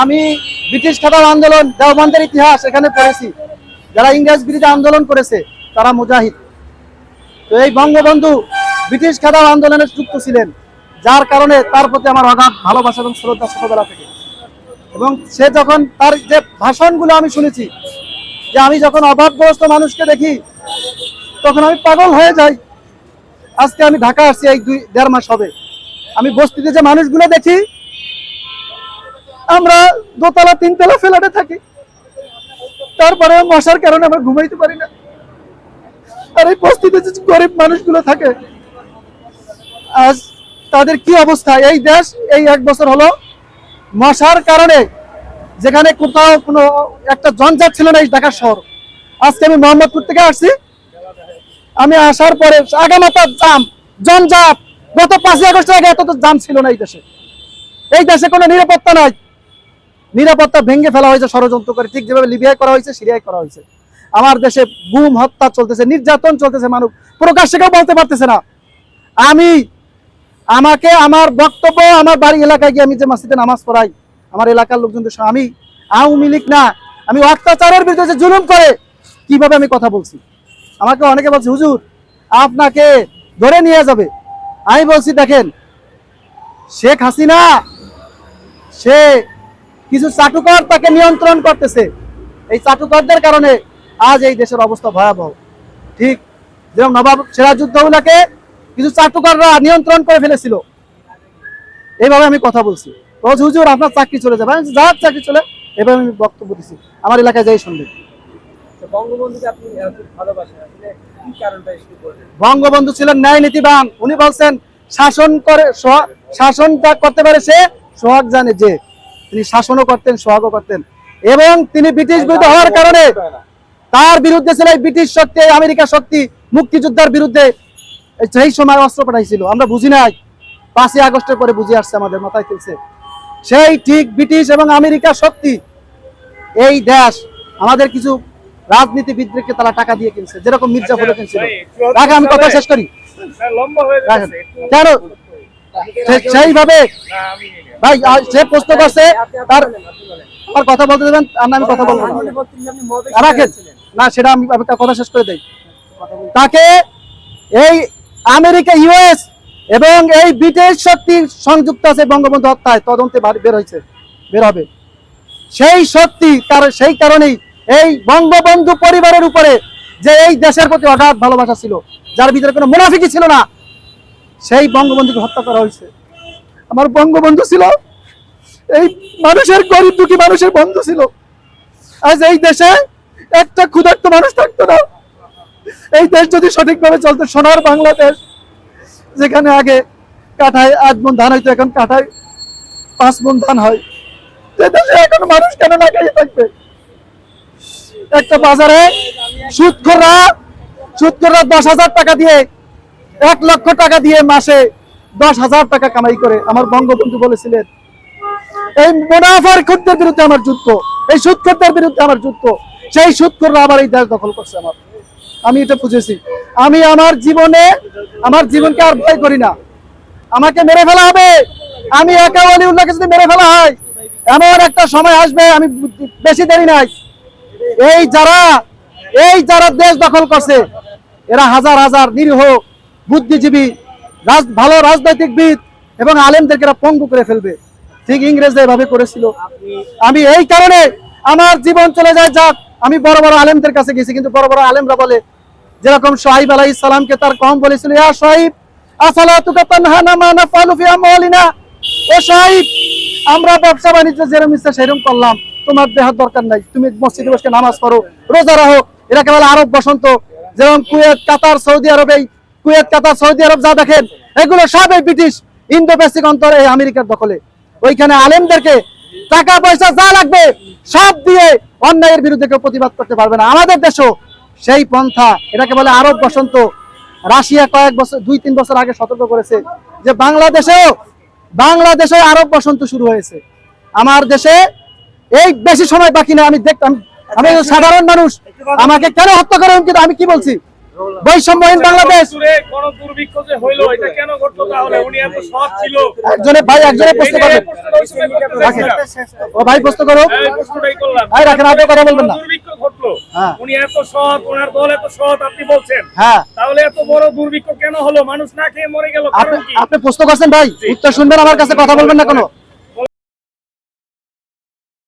আমি ব্রিটিশ খেতাব আন্দোলন, দেওবন্দের ইতিহাস এখানে পড়েছি। যারা ইংরেজ বিরোধী আন্দোলন করেছে, তারা মুজাহিদ। তো এই বঙ্গবন্ধু ব্রিটিশ খেতাব আন্দোলনে যুক্ত ছিলেন, যার কারণে তার প্রতি আমার অগাধ ভালোবাসা এবং শ্রদ্ধা ছোটবেলা থেকে। এবং সে যখন তার যে ভাষণগুলো আমি শুনেছি, যে আমি যখন অভাবগ্রস্ত মানুষকে দেখি, তখন আমি পাগল হয়ে যাই। আজকে আমি ঢাকা আসছি এই দুই, দেড় মাস হবে। আমি বস্তিতে যে মানুষগুলো দেখি আমরা দোতলা, তিনতলা ফ্ল্যাটে থাকি। তারপরে মশার কারণে আমরা ঘুমাইতে পারি না। আর এই বস্তিতে যে গরিব মানুষগুলো থাকে, আজ তাদের কি অবস্থা? এই দেশ এই এক বছর হলো মশার কারণে যেখানে কোথাও কোনো একটা জঞ্জাট ছিল না এই ঢাকা শহর। আজকে আমি মোহাম্মদপুর থেকে আসছি। আমি আসার পরে আগামাতার জাম জঞ্জাট গত পাঁচই আগস্টের আগে এত তো জাম ছিল না এই দেশে। এই দেশে কোনো নিরাপত্তা নাই। নিরাপত্তা ভেঙে ফেলা হয়েছে ষড়যন্ত্র করে। ঠিক যেভাবে লিবিয়ায় করা হয়েছে, সিরিয়ায় করা হয়েছে। আমার দেশে গুম, হত্যা চলতেছে, নির্যাতন চলতেছে মানুষ। প্রকাশ্যে কেউ বলতে পারতেছে না। আমি, আমাকে, আমার বক্তব্য, আমার বাড়ি এলাকায় গিয়ে আমি যে মসজিদে নামাজ পড়াই, আমার এলাকার সঙ্গে আমি আওয়ামী লীগ না। আমি অত্যাচারের বিরুদ্ধে জুলুম করে, কীভাবে আমি কথা বলছি? আমাকে অনেকে বলছে, হুজুর, আপনাকে ধরে নিয়ে যাবে। আমি বলছি, দেখেন, শেখ হাসিনা, সে কিছু চাটুকর তাকে নিয়ন্ত্রণ করতেছে। এই চাটুকরদের কারণে আজ এই দেশের অবস্থা ভয়াবহ। ঠিক যেরকম নবাব সিরাজউদ্দৌলাকে কিছু চাটুকাররা নিয়ন্ত্রণ করে ফেলেছিল। এইভাবে আমি কথা বলছি। বলছি হুজুর আপনার চাকরি চলে যাবে। যার চাকরি চলে এভাবে আমি বক্তব্য দিচ্ছি আমার এলাকায় যাই বলবেন? বঙ্গবন্ধু ছিলেন ন্যায় নীতিবান উনি বলছেন শাসন করে শাসনটা করতে পারে সে সোহাগ জানে যে। তিনি শাসনও করতেন সোহাগও করতেন। এবং তিনি ব্রিটিশ বিরুদ্ধে হওয়ার কারণে তার বিরুদ্ধে ছিল এই ব্রিটিশ শক্তি আমেরিকা শক্তি মুক্তিযোদ্ধার বিরুদ্ধে সেই সময় অস্ত্র পাঠাইছিল। আমরা বুঝি নাই পাঁচই আগস্টের পরে বুঝে আসছে আমাদের মাথায় তুলছে। সেই ঠিক ব্রিটিশ এবং আমেরিকা শক্তি এই দেশ আমাদের কিছু রাজনীতিবিদদেরকে তারা টাকা দিয়ে কিনছে যেরকম মির্জাফরও কিনছিল রাখা আমি কথা শেষ করি। লম্বা হয়ে কেন? সেইভাবে ভাই যে প্রশ্ন করছে তার আমার কথা বলতে দেবেন আর আমি কথা বলব রাখেন। না সেটা আমি কথা শেষ করে দেই। তাকে এই আমেরিকা ইউএস এবং এই ব্রিটিশ শক্তি সংযুক্ত আছে বঙ্গবন্ধু হত্যায় তদন্তে বের হয়েছে বের হবে। সেই শক্তি তার সেই কারণেই এই বঙ্গবন্ধু পরিবারের উপরে যে এই দেশের প্রতি অগাধ ভালোবাসা ছিল যার ভিতরে কোনো মুনাফিকি ছিল না সেই বঙ্গবন্ধুকে হত্যা করা হয়েছে। আমার বঙ্গবন্ধু ছিল। এই মানুষের গরিব দুঃখী মানুষের বন্ধু ছিল। আজ এই দেশে একটা ক্ষুধার্ত মানুষ থাকতো না। এই দেশ যদি সঠিকভাবে চলতো, সোনার বাংলাদেশ যেখানে আগে কাঠায় আট মন ধান হয়তো এখন কাঠায় পাঁচ মন ধান হয়। যে দেশে এখন মানুষ কেন না খাইয়ে থাকবে? একটা বাজারে সুদখোররা সুদখোররা দশ হাজার টাকা দিয়ে, এক লক্ষ টাকা দিয়ে মাসে দশ হাজার টাকা কামাই করে আমার বঙ্গবন্ধু বলেছিলেন, এই মুনাফার খুদ্দের বিরুদ্ধে আমার যুদ্ধ, এই সুদখোরদের বিরুদ্ধে আমার যুদ্ধ, সেই সুদখোররা আবার এই দেশ দখল করছে আমার। আমি এটা বুঝেছি। আমি আমার জীবনে, আমার জীবনকে আর ভয় করি না। আমাকে মেরে ফেলা হবে। আমি একা অলিউল্লাহকে যদি মেরে ফেলা হয়, এমন একটা সময় আসবে, আমি বেশি দেরি নাই। এই যারা এই যারা দেশ দখল করছে, এরা হাজার হাজার নিরীহ বুদ্ধিজীবী ভালো রাজনৈতিকবিদ এবং আলেমদেরকে এরা পঙ্গু করে ফেলবে। ঠিক ইংরেজরা এভাবে করেছিল। আমি এই কারণে আমার জীবন চলে যায়, যাক, আমি বড় বড় আলেমদের কাছে গেছি, কিন্তু বড় বড় আলেমরা বলে, যেরকম সোহাইব আলাই সালামকে তার কম বলেছিল, ইয়া সোহাইব আরব বসন্ত, যেরকম Kuwait, Qatar, Saudi Arab Kuwait, Qatar, Saudi Arab যা দেখেন, এগুলো সব এই ব্রিটিশ ইন্দো প্যাসিফিক অন্তর এই আমেরিকার দখলে। ওইখানে আলেমদেরকে টাকা, পয়সা যা লাগবে, সব দিয়ে অন্যায়ের বিরুদ্ধে কেউ প্রতিবাদ করতে পারবে না। আমাদের দেশও সেই পন্থা, এটাকে বলে আরব বসন্ত। রাশিয়া কয়েক বছর, দুই, তিন বছর আগে সতর্ক করেছে যে বাংলাদেশেও বাংলাদেশে আরব বসন্ত শুরু হয়েছে। আমার দেশে এই বেশি সময় বাকি না আমি দেখতাম আমি সাধারণ মানুষ, আমাকে কেন হত্যা করে কিন্তু আমি কি বলছি? বৈষম্যহীন বাংলাদেশ। একজনে ভাই একজনে প্রশ্ন করবেন। ও ভাই প্রশ্ন করো। ভাই রাখেন, আপনি কথা বলবেন না। হ্যাঁ। উনি এত সৎ ওনার দল এত সৎ আপনি বলছেন। হ্যাঁ। তাহলে এত বড় দুর্ভিক্ষ কেন হলো? মানুষ না খেয়ে মরে গেল কারণ আপনি প্রশ্ন করছেন ভাই। উত্তর শুনবেন আমার কাছে কথা বলবেন না কোনো।